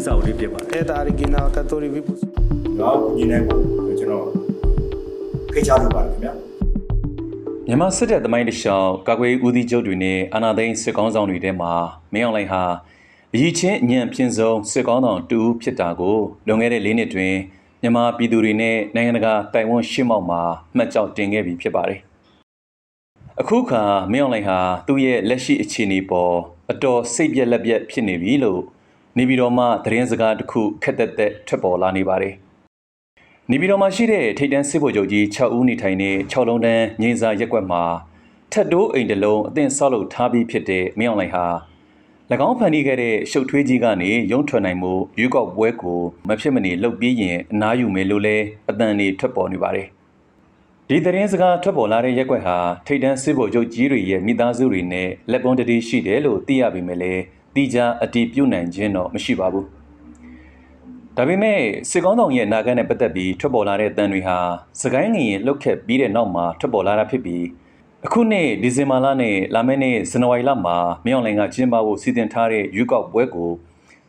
င်းစာအုပ်လေးဖြစ်ပါတယ်အဲတာရီဂီနာကတိုရီဝီပုစလောက်ညီနိုင်ဖို့ကျွန်တော်ခေချာလုပ်ပါတယ်ခင်ဗျာမြန်မာစစ်တပ်သမိုင်းတလျှောက်ကာကွယ်ဦးစီးချုပ်တွေနဲ့အာဏာသိမ်းစစ်ကောင်းဆောင်တွေထဲမှာမင်းအောင်လှိုင်ဟာအရေးချင်းအညံ့ပြင်းဆုံးစစ်ကောင်းဆောင်တူဦးဖြစ်တာကိုလွန်ခဲ့တဲ့၄နှစ်တွင်မြန်မာပြည်သူတွေနဲ့နိုင်ငံတကာတိုင်ဝမ်ရှေ့မှောက်မှာမှတ်ကြောက်တင်ခဲ့ပြီးဖြစ်ပါတယ်။အခုခါမင်းအောင်လှိုင်ဟာသူ့ရဲ့လက်ရှိအခြေအနေပေါ်အတော်စိတ်ပြက်လက်ပြက်ဖြစ်နေပြီလို့ နေပြည်တော်မှသတင်းစကားတစ်ခုခက်သက်သက်ထွက်ပေါ်လာနေပါတယ်။နေပြည်တော်မှာရှိတဲ့ထိပ်တန်းစစ်ဗိုလ်ချုပ်ကြီး6ဦးနေထိုင်တဲ့6လုံးတန်းငိမ့်စာရက်ကွက်မှာထက်တိုးအိမ်တစ်လုံးအသင့်ဆောက်လုပ်ထားပြီးဖြစ်တဲ့မင်းအောင်လှိုင်ဟာ၎င်းဖန်တီးခဲ့တဲ့ရှုပ်ထွေးကြီးကနေရုံထွက်နိုင်မှုရွေးကောက်ပွဲကိုမဖြစ်မနေလှုပ်ပြီးရင်အနားယူမယ်လို့လဲအတန်နေထွက်ပေါ်နေပါတယ်။ဒီသတင်းစကားထွက်ပေါ်လာတဲ့ရက်ကွက်ဟာထိပ်တန်းစစ်ဗိုလ်ချုပ်ကြီးတွေရဲ့မိသားစုတွေနဲ့လက်ပွန်တတိရှိတယ်လို့သိရပေမဲ့လည်း တိကျအတည်ပြုနိုင်ခြင်းတော့မရှိပါဘူး။ဒါပေမဲ့စစ်ကောင်းဆောင်ရဲ့အနာဂတ်နဲ့ပတ်သက်ပြီးထွက်ပေါ်လာတဲ့တန်တွေဟာစကိုင်းငရင်လှုပ်ခက်ပြီးတဲ့နောက်မှာထွက်ပေါ်လာတာဖြစ်ပြီးအခုနှစ်ဒီဇင်ဘာလနဲ့လာမယ့်နှစ်ဇန်နဝါရီလမှာမြောင်လိုင်ကကျင်းပဖို့စီစဉ်ထားတဲ့ရွေးကောက်ပွဲကို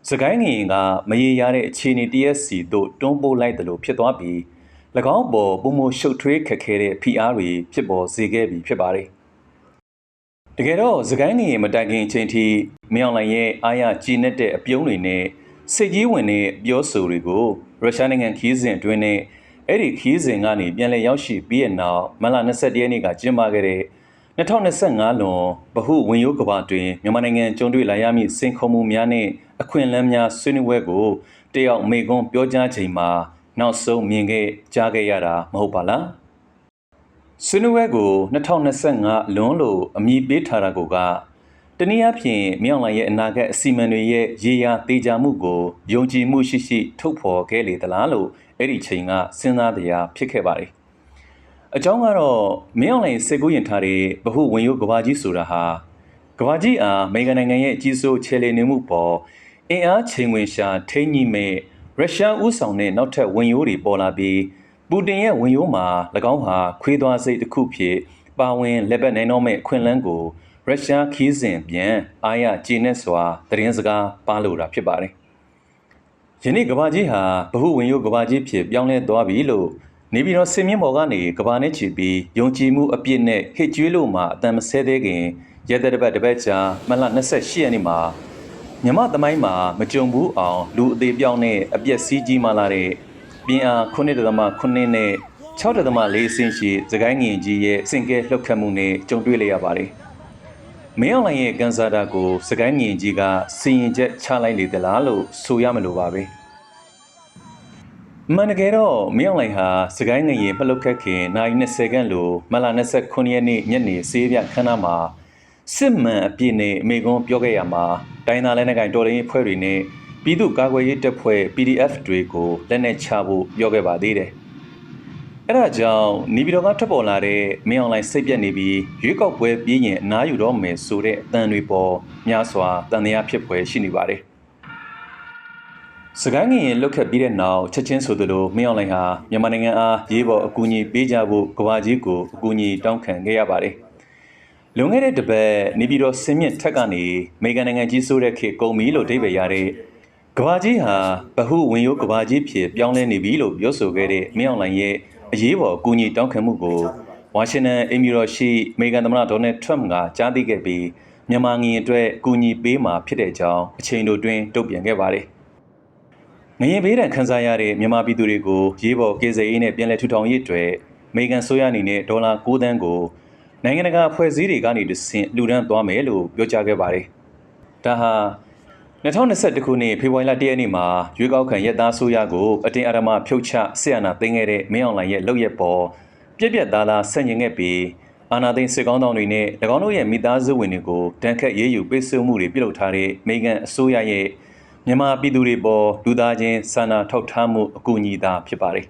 စကိုင်းငရင်ကမရေရတဲ့အခြေအနေတရက်စီတို့တွန်းပို့လိုက်တယ်လို့ဖြစ်သွားပြီး၎င်းပေါ်ပုံမရှုပ်ထွေးခက်ခဲတဲ့ PR တွေဖြစ်ပေါ်စေခဲ့ပြီးဖြစ်ပါတယ်။ တကယ်တော့စကိုင်းနေမတိုင်ခင်အချိန်ထိမင်းအောင်လှိုင်ရဲ့အားရကြည်နက်တဲ့အပြုံးတွေနဲ့စစ်ကြီးဝင်တဲ့ပြောဆိုတွေကိုရုရှားနိုင်ငံခီးစဉ်အတွင်းနဲ့အဲ့ဒီခီးစဉ်ကနေပြန်လည်ရောက်ရှိပြီးတဲ့နောက်မလ22ရက်နေ့ကကျင်းပခဲ့တဲ့2025လွန်ဗဟုဝင်ရိုးကဘာတွင်မြန်မာနိုင်ငံကျုံတွေ့လာရမည့်စင်ခုံမှုများနဲ့အခွင့်အလမ်းများဆွေးနွေးပွဲကိုတယောက်မေကွန်းပြောကြားချိန်မှာနောက်ဆုံးမြင်ခဲ့ကြားခဲ့ရတာမဟုတ်ပါလား ဆွေးနွေးပွဲကို2025လွန်းလို့အမည်ပေးထားတာကိုကတနည်းအားဖြင့်မြောင်လိုင်ရဲ့အနာဂတ်အစီအမံတွေရဲ့ရေရာတေချာမှုကိုယုံကြည်မှုရှိရှိ ထုတ်ဖော်ခဲ့လေသလားလို့အဲ့ဒီချိန်ကစဉ်းစားတရားဖြစ်ခဲ့ပါတယ်။အကြောင်းကတော့မြောင်လိုင်စေကူးရင်ထားတဲ့ဗဟုဝင်ရိုးကဘာကြီးဆိုတာဟာကဘာကြီးအားအမေရိကန်နိုင်ငံရဲ့အကြီးစိုးချဲလေနေမှုပေါ်အင်အားချိန်ဝင်ရှာထိန်းညှိမဲ့ရုရှားဥဆောင်တဲ့နောက်ထပ်ဝင်ရိုးတွေပေါ်လာပြီး ပူတင်ရဲ့ဝင်ရိုးမှာ၎င်းဟာခွေးသွားစိတ်တစ်ခုဖြစ်ပါဝင်လက်ပတ်နိုင်တော့မဲ့အခွင့်အလန်းကိုရုရှားခီးစဉ်ပြန်အားရကျေနပ်စွာသတင်းစကားပါလို့တာဖြစ်ပါတယ်။ယနေ့ကဘာကြီးဟာဗဟုဝင်ရိုးကဘာကြီးဖြစ်ပြောင်းလဲသွားပြီလို့နေပြည်တော်စင်မြင့်ဘော်ကနေကဘာနဲ့ချီပြီးယုံကြည်မှုအပြည့်နဲ့ဟစ်ကြွေးလို့မှအတန်မဆဲသေးခင်ရဲတဲ့တပတ်တစ်ပတ်ကြာမလ28ရက်နေ့မှာမြမသမိုင်းမှာမကြုံဘူးအောင်လူအသေးပြောင်းနဲ့အပြက်စီးကြီးမှလာတဲ့ ပြင်းအား9.9နဲ့6.4ဆင့်ရှိသကိုင်းငင်ကြီးရဲ့စင်ကဲလှုပ်ခတ်မှုနဲ့ကြုံတွေ့လိုက်ရပါတယ်။မင်းအောင်လှိုင်ရဲ့ကန်ဆာတာကိုသကိုင်းငင်ကြီးကစီရင်ချက်ချလိုက်လေသလားလို့ဆိုရမလို့ပါပဲ။မှန်တကယ်တော့မင်းအောင်လှိုင်ဟာသကိုင်းငင်ဖလှုပ်ခတ်ခင်နိုင်20ခန့်လိုမလ29ရက်နေ့ညနေစေးပြခန်းနာမှာစစ်မှန်အပြည့်နဲ့အမေကွန်းပြောခဲ့ရမှာတိုင်းသားလက်နက်ကိုင်တော်လှန်ရေးဖွဲ့တွေနဲ့ ပြည်သူ့ကာကွယ်ရေးတပ်ဖွဲ့ PDF တွေကိုလက်နက်ချဖို့ပြောခဲ့ပါသေးတယ်။အဲဒါကြောင့်နေပြည်တော်ကထွက်ပေါ်လာတဲ့မင်းအွန်လိုင်းစိတ်ပြက်နေပြီးရွေးကောက်ပွဲပြင်းရင်အနားယူတော့မယ်ဆိုတဲ့အတန်တွေပေါ်များစွာတန်တရားဖြစ်ပွဲရှိနေပါတယ်။စကိုင်းငင်လုတ်ခတ်ပြီးတဲ့နောက်ချက်ချင်းဆိုသလိုမင်းအွန်လိုင်းဟာမြန်မာနိုင်ငံအားရေးပေါ်အကူအညီပေးကြဖို့ကဘာကြီးကိုအကူအညီတောင်းခံခဲ့ရပါတယ်။လွန်ခဲ့တဲ့တပတ်နေပြည်တော်စင်မြင့်ထက်ကနေအမေရိကန်နိုင်ငံကြီးဆိုတဲ့ခေတ်ကုန်ပြီလို့အဓိပ္ပာယ်ရတဲ့ ကဘာကြီးဟာဗဟုဝင်ရိုးကဘာကြီးဖြစ်ပြောင်းလဲနေပြီလို့ပြောဆိုခဲ့တဲ့မင်းအောင်လှိုင်ရဲ့အရေးပေါ်အကူအညီတောင်းခံမှုကိုဝါရှင်တန်အင်မီရောရှိအမေရိကန်သမ္မတဒေါ်နယ်ထရမ့်ကကြားသိခဲ့ပြီးမြန်မာငင်အတွက်အကူအညီပေးမှာဖြစ်တဲ့အကြောင်းအချိန်တို့တွင်တုံ့ပြန်ခဲ့ပါတယ်။ငရင်ဘေးဒဏ်ခံစားရတဲ့မြန်မာပြည်သူတွေကိုရေးပေါ်ကေဇေးနဲ့ပြန်လည်ထူထောင်ရေးအတွက်အမေရိကန်ဆိုရအနေနဲ့ဒေါ်လာ9သန်းကိုနိုင်ငံတကာအဖွဲ့အစည်းတွေကနေတဆင့်လှူဒန်းသွားမယ်လို့ပြောကြားခဲ့ပါတယ်။ဒါဟာ 2021ခုနှစ်ဖေဖော်ဝါရီလ1ရက်နေ့မှာရွေးကောက်ခံရက်သားဆိုရကိုအတင်းအဓမ္မဖြုတ်ချဆရာနာသိမ်းခဲ့တဲ့မင်းအောင်လှိုင်ရဲ့လုပ်ရက်ပေါ်ပြက်ပြက်သားသားဆန့်ကျင်ခဲ့ပြီးအာနာသိန်းစစ်ကောင်းဆောင်တွေနဲ့၎င်းတို့ရဲ့မိသားစုဝင်တွေကိုတန်ခတ်ရေးယူပိတ်ဆို့မှုတွေပြုလုပ်ထားတဲ့မေဂန်အစိုးရရဲ့မြန်မာပြည်သူတွေပေါ်လူသားချင်းစာနာထောက်ထားမှုအကူအညီသာဖြစ်ပါတယ်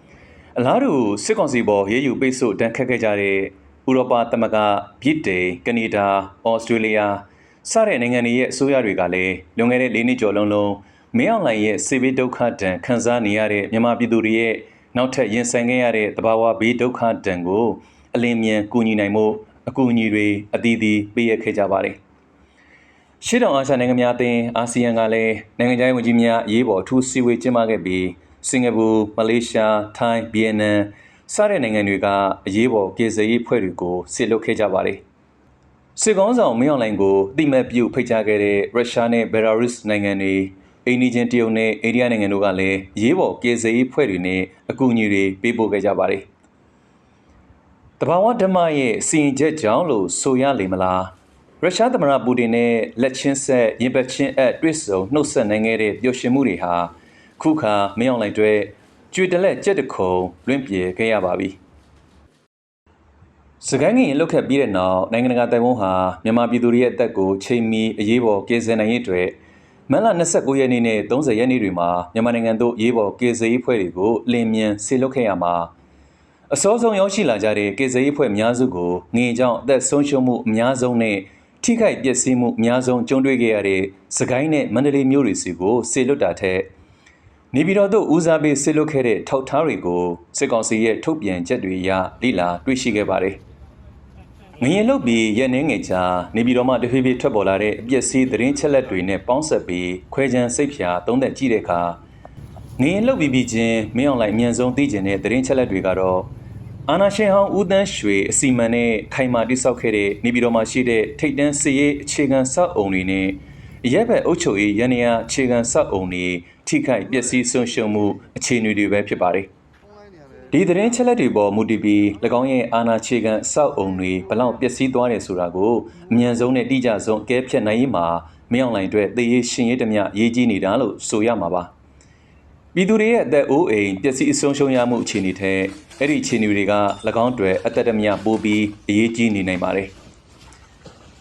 ။အလားတူစစ်ကောင်စီပေါ်ရေးယူပိတ်ဆို့တန်ခတ်ခဲ့ကြတဲ့ဥရောပသမဂ္ဂဗြိတိန်ကနေဒါဩစတြေးလျ စတဲ့နိုင်ငံတွေရဲ့အစိုးရတွေကလည်းလွန်ခဲ့တဲ့၄နှစ်ကျော်လုံးလုံးမင်းအောင်လှိုင်ရဲ့စေဘေးဒုက္ခဒဏ်ခံစားနေရတဲ့မြန်မာပြည်သူတွေရဲ့နောက်ထပ်ရင်ဆိုင်ခဲ့ရတဲ့တဘာဝဘေးဒုက္ခဒဏ်ကိုအလင်းမြန်ကူညီနိုင်မှုအကူအညီတွေအသီးသီးပေးရခဲ့ကြပါတယ်ရှေ့တောင်အာရှနိုင်ငံများအသင်းအာဆီယံကလည်းနိုင်ငံခြားရေးဝန်ကြီးများအရေးပေါ်အထူးစီဝေးကျင်းပခဲ့ပြီးစင်ကာပူမလေးရှားထိုင်းဗီယက်နမ်စတဲ့နိုင်ငံတွေကအရေးပေါ်ကေဇရေးဖွဲ့တွေကိုစစ်လွတ်ခဲ့ကြပါတယ် စစ်ကောင်းဆောင်မင်းအောင်လှိုင်ကိုအတိမတ်ပြုဖိတ်ကြားခဲ့တဲ့ရုရှားနဲ့ဘယ်လာရုစ်နိုင်ငံတွေအိန္ဒိချင်းတရုတ်နဲ့အိန္ဒိယနိုင်ငံတို့ကလည်းအရေးပေါ်ကေဇရေးဖွဲ့တွေနဲ့အကူအညီတွေပေးပို့ခဲ့ကြပါတယ်တဘာဝဓမ္မရဲ့စီရင်ချက်ကြောင့်လို့ဆိုရလေမလားရုရှားသမ္မတပူတင်နဲ့လက်ချင်းဆက်ရင်ပတ်ချင်းအပ်တွစ်ဆုံနှုတ်ဆက်နိုင်ခဲ့တဲ့ပျော်ရွှင်မှုတွေဟာခုခါမင်းအောင်လှိုင်တွေကျွေတလက်ကြက်တခုံလွင့်ပြေခဲ့ရပါပြီ စကိုင်းငင်လုတ်ခတ်ပြီးတဲ့နောက်နိုင်ငံတကာတိုင်ဝမ်ဟာမြန်မာပြည်သူတွေရဲ့အသက်ကိုချိန်မီအရေးပေါ်ကယ်ဆယ်နိုင်ရေးအတွက်မန်လ29ရက်နေ့နဲ့30ရက်နေ့တွေမှာမြန်မာနိုင်ငံသို့အရေးပေါ်ကယ်ဆယ်ရေးဖွဲ့တွေကိုလင်းမြန်ဆေလွတ်ခဲ့ရမှာအစောဆုံးရောက်ရှိလာကြတဲ့ကယ်ဆယ်ရေးဖွဲ့အများစုကိုငင်ကြောင့်အသက်ဆုံးရှုံးမှုအများဆုံးနဲ့ထိခိုက်ပျက်စီးမှုအများဆုံးကြုံတွေ့ခဲ့ရတဲ့စကိုင်းနဲ့မန္တလေးမြို့တွေစီကိုဆေလွတ်တာထက် နေပြည်တော်သို့ဦးစားပေးဆေလွတ်ခဲ့တဲ့ထောက်ထားတွေကိုစစ်ကောင်စီရဲ့ထုတ်ပြန်ချက်တွေအရလိလာတွေ့ရှိခဲ့ပါတယ်။ငရင်လုတ်ပြီးရက်နှင်းငယ်ချာနေပြည်တော်မှတဖြည်းဖြည်းထွက်ပေါ်လာတဲ့အပျက်စီးသတင်းချက်လက်တွေနဲ့ပေါင်းဆက်ပြီးခွဲခြမ်းစိတ်ဖြာသုံးသက်ကြည့်တဲ့အခါငရင်လုတ်ပြီးပြီးချင်းမင်းအောင်လိုက်အမြန်ဆုံးသိကျင်တဲ့သတင်းချက်လက်တွေကတော့အာနာရှင်ဟောင်းဦးတန်းရွှေအစီမံနဲ့ခိုင်မာတိဆောက်ခဲ့တဲ့နေပြည်တော်မှာရှိတဲ့ထိတ်တန်းစီရေးအခြေခံစောက်အုံတွေနဲ့ ရက်ဘက်အုပ်ချုပ်ရေးရန်ရာအခြေခံစောက်အုံတွေထိခိုက်ပျက်စီးဆုံးရှုံးမှုအခြေအနေတွေပဲဖြစ်ပါတယ်။ဒီသတင်းချက်လက်တွေပေါ်မူတည်ပြီး၎င်းရဲ့အာဏာခြေခံအဆောက်အုံတွေဘလောက်ပျက်စီးသွားတယ်ဆိုတာကိုအမြန်ဆုံးနဲ့တိကျဆုံးအကဲဖြတ်နိုင်ရေးမှာမင်းအောင်လှိုင်အတွက်သေရေးရှင်ရေးတမျှရေးကြီးနေတာလို့ဆိုရမှာပါ။ပြည်သူတွေရဲ့အသက်အိုးအိမ်ပျက်စီးအဆုံးရှုံးရမှုအခြေအနေထက်အဲ့ဒီအခြေအနေတွေက၎င်းတွေအသက်တမျှပိုးပြီးအရေးကြီးနေနိုင်ပါတယ်။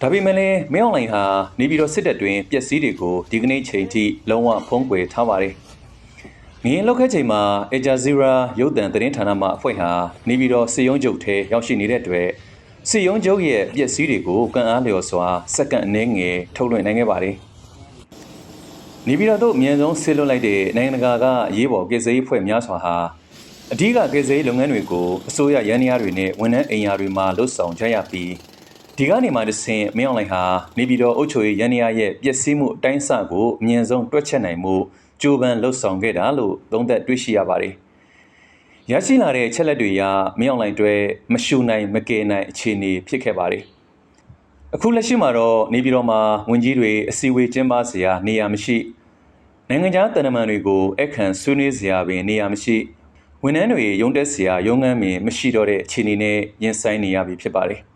ဒါပေမဲ့လည်းမင်းအောင်လှိုင်ဟာနေပြည်တော်စစ်တပ်တွင်ပျက်စီးတွေကိုဒီကနေ့ချိန်ထိလုံးဝဖုံးကွယ်ထားပါတယ်။ငင်းလောက်ခဲ့ချိန်မှာအဂျာဇီရာရုပ်သံသတင်းဌာနမှအဖွဲ့ဟာနေပြည်တော်စစ်ရုံးချုပ်ထဲရောက်ရှိနေတဲ့အတွက်စစ်ရုံးချုပ်ရဲ့ပျက်စီးတွေကိုကန်အားလျော်စွာစက္ကန့်အနည်းငယ်ထုတ်လွှင့်နိုင်ခဲ့ပါတယ်။နေပြည်တော်သို့အမြန်ဆုံးဆင်းလွှတ်လိုက်တဲ့နိုင်ငံတကာကရေးပေါ်ကိစ္စရေးဖွဲ့များစွာဟာအဓိကကိစ္စရေးလုပ်ငန်းတွေကိုအစိုးရရန်ရာတွေနဲ့ဝန်ထမ်းအိမ်ယာတွေမှာလှုပ်ဆောင်ကြရပြီး ဒီကနေမှတစ်ဆင့်မင်းအောင်လှိုင်ဟာနေပြည်တော်အုပ်ချုပ်ရေးရန်ရာရဲ့ပျက်စီးမှုအတိုင်းအဆကိုအမြင့်ဆုံးတွက်ချက်နိုင်မှုကြိုးပမ်းလှုပ်ဆောင်ခဲ့တာလို့သုံးသပ်တွေ့ရှိရပါတယ်။ရရှိလာတဲ့ချက်လက်တွေအရမင်းအောင်လှိုင်တွေမရှူနိုင်မကယ်နိုင်အခြေအနေဖြစ်ခဲ့ပါတယ်။အခုလက်ရှိမှာတော့နေပြည်တော်မှာဝန်ကြီးတွေအစည်းအဝေးကျင်းပစရာနေရာမရှိနိုင်ငံခြားတန်တမန်တွေကိုအခန့်ဆွေးနွေးစရာပင်နေရာမရှိဝန်ထမ်းတွေရုံးတက်စရာရုံးခန်းပင်မရှိတော့တဲ့အခြေအနေနဲ့ရင်ဆိုင်နေရပြီဖြစ်ပါတယ်။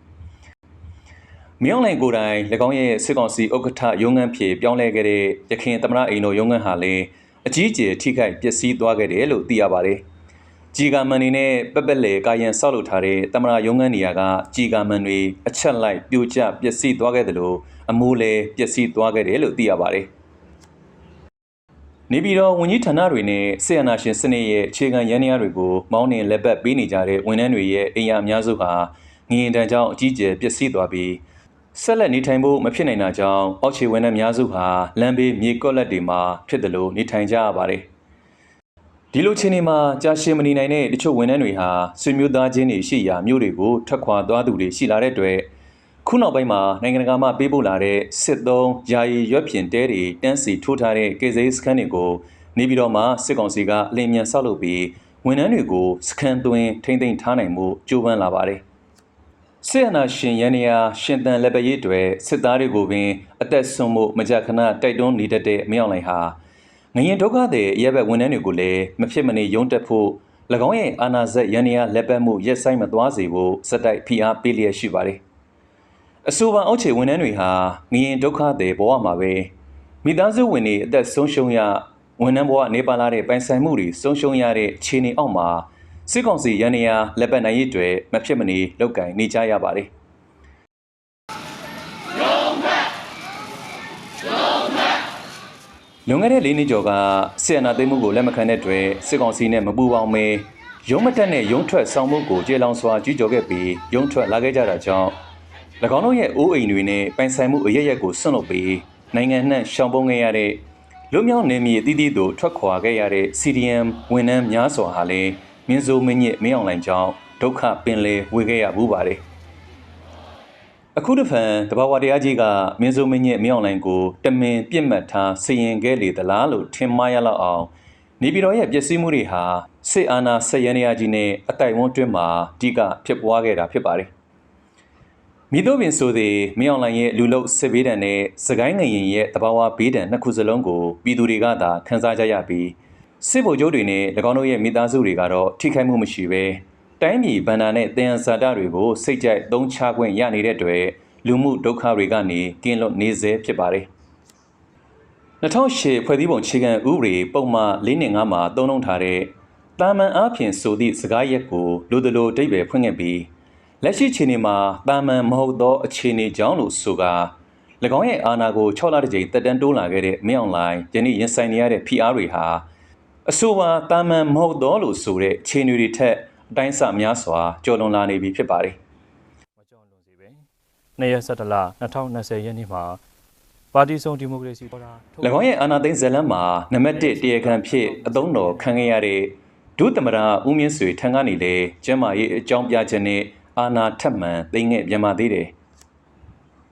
မင်းအောင်လှိုင်ကိုယ်တိုင်၎င်းရဲ့စစ်ကောင်စီဥက္ကဋ္ဌရုံးခန်းဖြေပြောင်းလဲခဲ့တဲ့ရခိုင်သမ္မတအိမ်တော်ရုံးခန်းဟာလည်းအကြီးအကျယ်ထိခိုက်ပျက်စီးသွားခဲ့တယ်လို့သိရပါတယ်။ကြီးကာမန်နေနဲ့ပက်ပက်လေကာယံဆောက်လုပ်ထားတဲ့သမ္မတရုံးခန်းနေရာကကြီးကာမန်တွေအချက်လိုက်ပြိုကျပျက်စီးသွားခဲ့တယ်လို့အမိုးလည်းပျက်စီးသွားခဲ့တယ်လို့သိရပါတယ်။နေပြည်တော်ဝန်ကြီးဌာနတွေနဲ့ဆီယနာရှင်စနစ်ရဲ့အခြေခံရန်ရာတွေကိုမောင်းနှင်လက်ပတ်ပေးနေကြတဲ့ဝန်ထမ်းတွေရဲ့အိမ်ယာအများစုဟာငရင်တန်ကြောင့်အကြီးကျယ်ပျက်စီးသွားပြီး ဆက်လက်နေထိုင်ဖို့မဖြစ်နိုင်တာကြောင့်အောက်ခြေဝန်ထမ်းများစုဟာလမ်းဘေးမြေကော့လက်တွေမှာဖြစ်တယ်လို့နေထိုင်ကြရပါတယ်။ဒီလိုချင်းနေမှာကြာရှည်မနေနိုင်တဲ့တချို့ဝန်ထမ်းတွေဟာဆွေမျိုးသားချင်းတွေရှိရာမြို့တွေကိုထွက်ခွာသွားသူတွေရှိလာတဲ့အတွက်ခုနောက်ပိုင်းမှာနိုင်ငံတကာမှပေးပို့လာတဲ့စစ်သုံးယာယီရွက်ဖြင့်တဲတွေတန်းစီထိုးထားတဲ့ကေဇေးစခန်းတွေကိုနေပြည်တော်မှာစစ်ကောင်စီကအလင်းမြန်ဆောက်လုပ်ပြီးဝန်ထမ်းတွေကိုစခန်းသွင်းထိမ့်သိမ်းထားနိုင်မှုကြိုးပမ်းလာပါတယ်။ စစ်အာဏာရှင်ရန်နေရာရှင်တန်လက်ပရေးတွေစစ်သားတွေကိုပင်အသက်ဆုံးမှုမကြခဏတိုက်တွန်းနေတတ်တဲ့မင်းအောင်လှိုင်ဟာငရင်ဒုက္ခတွေအရက်ဘက်ဝန်ထမ်းတွေကိုလည်းမဖြစ်မနေရုံးတက်ဖို့၎င်းရဲ့အာဏာစက်ရန်နေရာလက်ပတ်မှုရက်ဆိုင်မသွားစေဖို့စက်တိုက်ဖိအားပေးလျက်ရှိပါတယ်။အဆိုပါအောက်ခြေဝန်ထမ်းတွေဟာငရင်ဒုက္ခတွေဘဝမှာပဲမိသားစုဝင်တွေအသက်ဆုံးရှုံးရဝန်ထမ်းဘဝနေပါလာတဲ့ပိုင်ဆိုင်မှုတွေဆုံးရှုံးရတဲ့ခြေနေအောက်မှာ စစ်ကောင်စီရန်နေရလက်ပတ်နိုင်ရည်တွေမဖြစ်မနေလောက်ကင်နေကြရပါတယ်လွန်ခဲ့တဲ့၄နှစ်ကျော်ကဆီယနာသိမ်းမှုကိုလက်မခံတဲ့အတွက်စစ်ကောင်စီနဲ့မပူပေါင်းမဲရုံးမတက်နဲ့ရုံးထွက်ဆောင်မှုကိုကြေလောင်စွာကြီးကြော်ခဲ့ပြီးရုံးထွက်လာခဲ့ကြတာကြောင့်၎င်းတို့ရဲ့အိုးအိမ်တွေနဲ့ပိုင်ဆိုင်မှုအရရက်ကိုဆွန့်လွတ်ပြီးနိုင်ငံနှံ့ရှောင်ပုန်းခဲ့ရတဲ့လူမျိုးနေမြေအသီးသီးတို့ထွက်ခွာခဲ့ရတဲ့ CDM ဝန်ထမ်းများစွာဟာလည်း မင်းစိုးမင်းညစ်မင်းအောင်လိုင်ကြောင့်ဒုက္ခပင်လေဝေခဲ့ရဘူးပါတယ်အခုတစ်ဖန်တဘာဝတရားကြီးကမင်းစိုးမင်းရဲ့မြောင်လိုင်းကိုတမင်ပြစ်မှတ်ထားစီရင်ခဲ့လေသလားလို့ထင်မှားရလောက်အောင်နေပြည်တော်ရဲ့ပျက်စီးမှုတွေဟာစစ်အာဏာဆက်ရန်ရာကြီးနဲ့အတိုင်ဝန်းတွင်းမှာအဓိကဖြစ်ပွားခဲ့တာဖြစ်ပါတယ်မိတို့ပင်ဆိုသည်မြောင်လိုင်းရဲ့လူလုစစ်ဘေးဒဏ်နဲ့စကိုင်းငရင်ရဲ့တဘာဝဘေးဒဏ်နှစ်ခုစလုံးကိုပြည်သူတွေကသာခန်းစားကြရပြီး စစ်ဗိုလ်ချုပ်တွေနဲ့၎င်းတို့ရဲ့မိသားစုတွေကတော့ထိခိုက်မှုမရှိဘဲတိုင်းပြည်ဗန္ဒာနဲ့တယံဇာတတွေကိုစိတ်ကြိုက်သုံးချခွင့်ရနေတဲ့အတွက်လူမှုဒုက္ခတွေကနေကင်းလွတ်နေစေဖြစ်ပါတယ်2008ဖွဲ့စည်းပုံခြေခံဥပဒေပုံမှန်၄နဲ့5မှာသုံးနှုန်းထားတဲ့တာမန်အားဖြင့်ဆိုသည့်စကားရက်ကိုလူဒလိုအဓိပ္ပာယ်ဖွင့်ခဲ့ပြီးလက်ရှိခြေအနေမှာတာမန်မဟုတ်သောအခြေအနေကြောင့်လို့ဆိုကာ၎င်းရဲ့အာဏာကို6လတစ်ကြိမ်တက်တန်းတိုးလာခဲ့တဲ့မင်းအောင်လှိုင်ယနေ့ရင်ဆိုင်နေရတဲ့ PR တွေဟာ အဆိုပါတာမန်မဟုတ်သောလို့ဆိုတဲ့ခြေအနေတွေထက်အတိုင်းအဆများစွာကျော်လွန်လာနေပြီဖြစ်ပါတယ်မကြောက်လွန်စေပဲနှစ်ရက်ဆက်တလ2020ရက်နေ့မှာပါတီစုံဒီမိုကရေစီပေါ်တာထုတ်၎င်းရဲ့အာဏာသိမ်းဇလန်းမှာနံပါတ်1တရားခံဖြစ်အသုံးတော်ခံခဲ့ရတဲ့ဒုသမရဦးမြင့်ဆွေထံကနေလေကျမ်းမာရေးအကြောင်းပြချက်နဲ့အာဏာထပ်မံသိမ်းခဲ့ပြန်ပါသေးတယ်။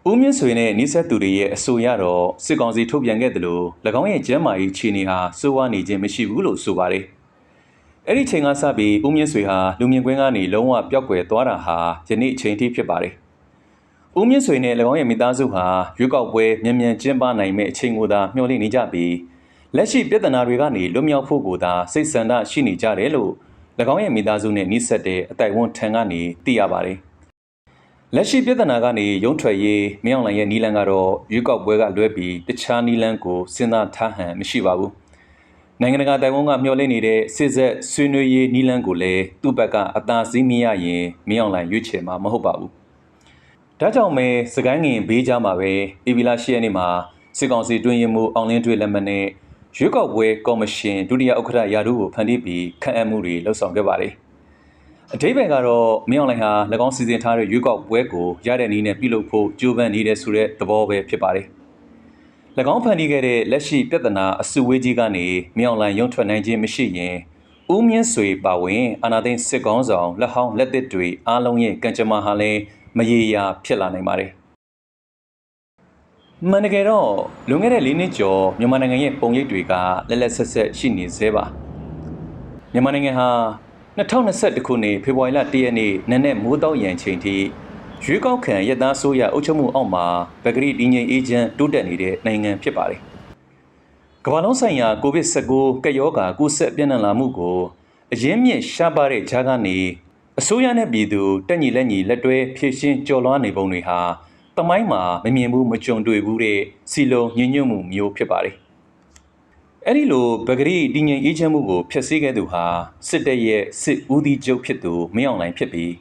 ဦးမြင့်ဆွေနဲ့နိဆက်သူတွေရဲ့အဆိုအရတော့စစ်ကောင်စီထုတ်ပြန်ခဲ့တယ်လို့၎င်းရဲ့ကျမ်းမာရေးခြေအနေဟာစိုးဝါးနေခြင်းမရှိဘူးလို့ဆိုပါတယ်။အဲ့ဒီချိန်ကစပြီးဦးမြင့်ဆွေဟာလူမြင်ကွင်းကနေလုံးဝပျောက်ကွယ်သွားတာဟာယနေ့အချိန်ထိဖြစ်ပါတယ်။ဦးမြင့်ဆွေနဲ့၎င်းရဲ့မိသားစုဟာရွေးကောက်ပွဲမြန်မြန်ကျင်းပနိုင်မဲ့အချိန်ကိုသာမျှော်လင့်နေကြပြီးလက်ရှိပြည်ထနာတွေကနေလွတ်မြောက်ဖို့ကိုသာစိတ်ဆန္ဒရှိနေကြတယ်လို့၎င်းရဲ့မိသားစုနဲ့နှိစက်တဲ့အတိုက်ဝန်းထံကနေသိရပါတယ်။ လက်ရှိပြည်ထနာကနေရုံးထွက်ရေးမင်းအောင်လှိုင်ရဲ့နီလန်ကတော့ရွေးကောက်ပွဲကလွဲပြီးတခြားနီလန်ကိုစဉ်းစားထားဟန်မရှိပါဘူး။နိုင်ငံတကာတိုင်ဝန်းကမျှော်လင့်နေတဲ့စစ်ဆက်ဆွေးနွေးရေးနီလန်ကိုလည်းသူ့ဘက်ကအသာစီးမရရင်မင်းအောင်လှိုင်ရွေးချယ်မှာမဟုတ်ပါဘူး။ဒါကြောင့်မဲစကိုင်းငင်ဘေးကြမှာပဲဧပြီလ10ရက်နေ့မှာစစ်ကောင်စီတွင်းရင်မှုအောင်လင်းတွေလက်မှတ်နဲ့ရွေးကောက်ပွဲကော်မရှင်ဒုတိယဥက္ကဋ္ဌရာထူးကိုဖန်တီးပြီးခန့်အပ်မှုတွေလှုပ်ဆောင်ခဲ့ပါတယ်။ အထိပ္ပယ်ကတော့မင်းအောင်လှိုင်ဟာ၎င်းစီစဉ်ထားတဲ့ရွေးကောက်ပွဲကိုရတဲ့နည်းနဲ့ပြုလုပ်ဖို့ကြိုးပမ်းနေတဲ့ဆိုတဲ့သဘောပဲဖြစ်ပါတယ်။၎င်းဖန်တီးခဲ့တဲ့လက်ရှိပြဿနာအစုဝေးကြီးကနေမင်းအောင်လှိုင်ရုံထွက်နိုင်ခြင်းမရှိရင်ဦးမြင့်ဆွေပါဝင်အာနာသိန်းစစ်ကောင်းဆောင်လက်ဟောင်းလက်သစ်တွေအားလုံးရဲ့ကံကြမ္မာဟာလည်းမရေရာဖြစ်လာနိုင်ပါတယ်။မှန်တကယ်တော့လွန်ခဲ့တဲ့၄နှစ်ကျော်မြန်မာနိုင်ငံရဲ့ပုံရိပ်တွေကလက်လက်ဆက်ဆက်ရှိနေသေးပါ။မြန်မာနိုင်ငံဟာ 2021ခုနှစ်ဖေဖော်ဝါရီလ1ရက်နေ့နက်နက်မိုးတောက်ရန်ချိန်ထိရွေးကောက်ခံရက်သားဆိုးရအုပ်ချုပ်မှုအောက်မှာဗက်ကရီဒီငိမ်အေဂျင့်တိုးတက်နေတဲ့နိုင်ငံဖြစ်ပါတယ်။ကမ္ဘာလုံးဆိုင်ရာ COVID-19 ကပ်ရောဂါကူးစက်ပြန့်နှံ့လာမှုကိုအရင်းမြစ်ရှားပါတဲ့ဂျာကနေအစိုးရနဲ့ပြည်သူတက်ညီလက်ညီလက်တွဲဖြည့်ရှင်းကြော်လွှားနေပုံတွေဟာတမိုင်းမှာမမြင်ဘူးမကြုံတွေ့ဘူးတဲ့စီလုံးညဉ့်ညွတ်မှုမျိုးဖြစ်ပါတယ်။ အဲ့ဒီလိုဗဂရီတည်ငြိမ်အေးချမ်းမှုကိုဖျက်ဆီးခဲ့သူဟာစစ်တပ်ရဲ့စစ်ဦးစီးချုပ်ဖြစ်သူမင်းအောင်လှိုင်ဖြစ်ပြီး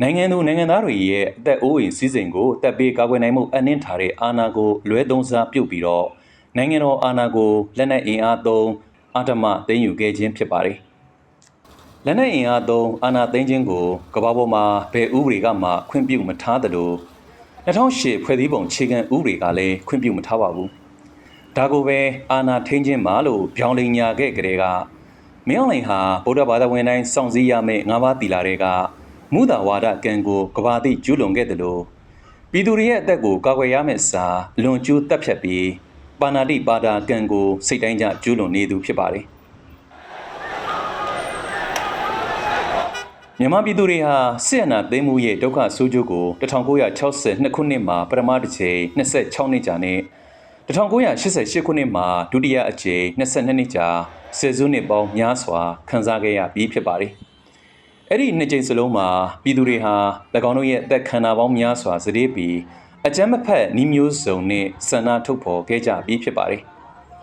နိုင်ငံသူနိုင်ငံသားတွေရဲ့အသက်အိုးအိမ်စည်းစိမ်ကိုတပ်ပေးကာကွယ်နိုင်မှုအနှင်းထားတဲ့အာဏာကိုလွဲသုံးစားပြုတ်ပြီးတော့နိုင်ငံတော်အာဏာကိုလက်နက်အင်အားသုံးအာဓမ္မသိမ်းယူခဲ့ခြင်းဖြစ်ပါတယ်။လက်နက်အင်အားသုံးအာဏာသိမ်းခြင်းကိုကမ္ဘာပေါ်မှာဘယ်ဥပဒေကမှခွင့်ပြုမထားသလို2008ဖွဲ့စည်းပုံခြေခံဥပဒေကလည်းခွင့်ပြုမထားပါဘူး။ ဒါကိုပဲအာဏာထိန်းခြင်းပါလို့ပြောင်းလဲညာခဲ့ကြတဲ့ကမင်းအောင်လှိုင်ဟာဗုဒ္ဓဘာသာဝင်တိုင်းစောင့်စည်းရမယ့်၅ပါးတီလာတွေကမူတာဝါဒကံကိုကဘာတိကျူးလွန်ခဲ့တယ်လို့ပြည်သူတွေရဲ့အသက်ကိုကာကွယ်ရမယ့်စာလွန်ကျူးတက်ဖြတ်ပြီးပါဏာတိပါဒာကံကိုစိတ်တိုင်းကြကျူးလွန်နေသူဖြစ်ပါတယ်။မြန်မာပြည်သူတွေဟာစစ်အာဏာသိမ်းမှုရဲ့ဒုက္ခဆိုးကျိုးကို1962ခုနှစ်မှာပထမတစ်ကြိမ်26နှစ်ကြာနဲ့ 1988ခုနှစ်မှာဒုတိယအကြိမ်22နှစ်ကြာဆယ်စုနှစ်ပေါင်းများစွာခံစားခဲ့ရပြီးဖြစ်ပါတယ်။အဲ့ဒီနှစ်ကြိမ်စလုံးမှာပြည်သူတွေဟာ၎င်းတို့ရဲ့အသက်ခန္ဓာပေါင်းများစွာစတေးပြီးအကြမ်းမဖက်နှီးမျိုးစုံနဲ့ဆန္ဒထုတ်ဖော်ခဲ့ကြပြီးဖြစ်ပါတယ်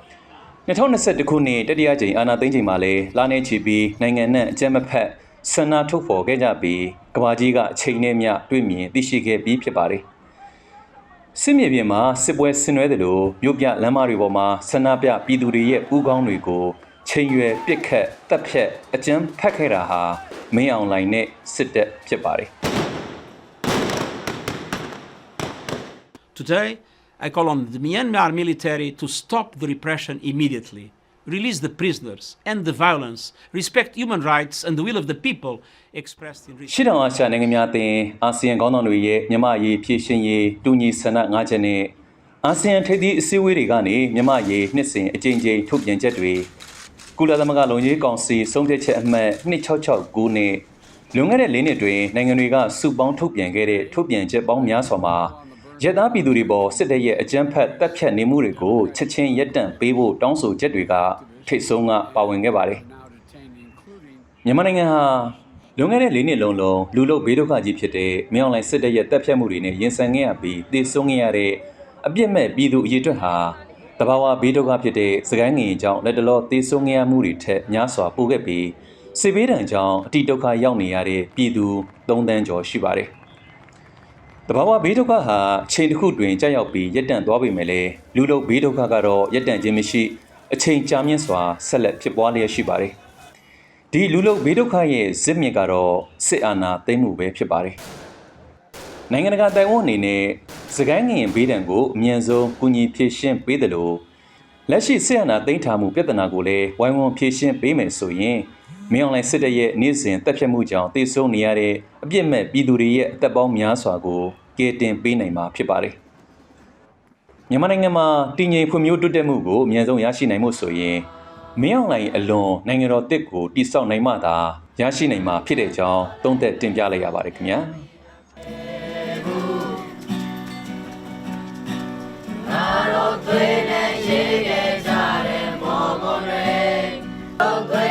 ။2021ခုနှစ်တတိယကြိမ်အာဏာသိမ်းချိန်မှာလည်းလာနေချီပြီးနိုင်ငံနဲ့အကြမ်းမဖက်ဆန္ဒထုတ်ဖော်ခဲ့ကြပြီးကဘာကြီးကအချိန်နဲ့မျှတွေ့မြင်သိရှိခဲ့ပြီးဖြစ်ပါတယ်။ စစ်မြေပြင်မှာစစ်ပွဲဆင်နွှဲတယ်လို့မြို့ပြလမ်းမတွေပေါ်မှာဆန္ဒပြပြည်သူတွေရဲ့ဥကောင်းတွေကိုချိန်ရွယ်ပစ်ခတ်တပ်ဖြတ်အကြမ်းဖက်ခဲ့တာဟာမင်းအောင်လှိုင်နဲ့စစ်တပ်ဖြစ်ပါတယ် Today, I call on the Myanmar military to stop the repression immediately, release the prisoners, end the violence, respect human rights and the will of the people expressed in recent ရှစ်တောင်အာရှနိုင်ငံများအသင်းအာဆီယံခေါင်းဆောင်တွေရဲ့မြန်မာရေးဖြည့်ရှင်ရေးတူညီဆန္ဒ၅ချက်နဲ့အာဆီယံထိပ်သီးအစည်းအဝေးတွေကနေမြန်မာရေးနှစ်စဉ်အကြိမ်ကြိမ်ထုတ်ပြန်ချက်တွေကုလသမဂ္ဂလုံခြုံရေးကောင်စီဆုံးဖြတ်ချက်အမှတ်2669နဲ့လွန်ခဲ့တဲ့၄နှစ်တွင်နိုင်ငံတွေကစုပေါင်းထုတ်ပြန်ခဲ့တဲ့ထုတ်ပြန်ချက်ပေါင်းများစွာမှာ ရတသားပြည်သူတွေပေါ်စစ်တပ်ရဲ့အကြမ်းဖက်တပ်ဖြတ်နေမှုတွေကိုချက်ချင်းရပ်တန့်ပေးဖို့တောင်းဆိုချက်တွေကထိတ်ဆုံးကပါဝင်ခဲ့ပါတယ်။မြန်မာနိုင်ငံဟာလွန်ခဲ့တဲ့၄နှစ်လုံးလုံးလူလုဘေးဒုက္ခကြီးဖြစ်တဲ့မြောင်လိုင်စစ်တပ်ရဲ့တပ်ဖြတ်မှုတွေနဲ့ရင်ဆိုင်ခဲ့ရပြီးတည်ဆုံးခဲ့ရတဲ့အပြစ်မဲ့ပြည်သူအရေးအတွက်ဟာတဘာဝဘေးဒုက္ခဖြစ်တဲ့စကိုင်းငင်ကြောင့်လက်တလောတည်ဆုံးခဲ့ရမှုတွေထက်များစွာပိုခဲ့ပြီးစစ်ဘေးဒဏ်ကြောင့်အတိဒုက္ခရောက်နေရတဲ့ပြည်သူ၃တန်းကျော်ရှိပါတယ်။ တဘာဝဘေးဒုက္ခဟာအချိန်တစ်ခုတွင်ကြာရောက်ပြီးရပ်တန့်သွားပေမဲ့လည်းလူလုဘေးဒုက္ခကတော့ရပ်တန့်ခြင်းမရှိအချိန်ကြာမြင့်စွာဆက်လက်ဖြစ်ပွားလျက်ရှိပါတယ်။ဒီလူလုံဘေးဒုက္ခရဲ့ဇစ်မြစ်ကတော့စစ်အာဏာသိမ်းမှုပဲဖြစ်ပါတယ်။နိုင်ငံတကာတိုင်ဝမ်အနေနဲ့စကိုင်းငင်ဘေးဒဏ်ကိုအမြန်ဆုံးကူညီဖြေရှင်းပေးတယ်လို့ လက်ရှိစစ်အာဏာသိမ်းထားမှုပြဿနာကိုလည်းဝိုင်းဝန်းဖြေရှင်းပေးမယ်ဆိုရင်မင်းအောင်လှိုင်စစ်တပ်ရဲ့နေ့စဉ်တပ်ဖြတ်မှုကြောင့်တည်ဆုံနေရတဲ့အပြစ်မဲ့ပြည်သူတွေရဲ့အသက်ပေါင်းများစွာကိုကယ်တင်ပေးနိုင်မှာဖြစ်ပါတယ်။မြန်မာနိုင်ငံမှာတည်ငြိမ်ဖွံ့ဖြိုးတိုးတက်မှုကိုအမြန်ဆုံးရရှိနိုင်မှုဆိုရင်မင်းအောင်လှိုင်အလွန်နိုင်ငံတော်တစ်ကိုတိစောက်နိုင်မှသာရရှိနိုင်မှာဖြစ်တဲ့ကြောင်းသုံးသပ်တင်ပြလိုက်ရပါတယ်ခင်ဗျာ ရေကြတဲ့မောကုန်တွေ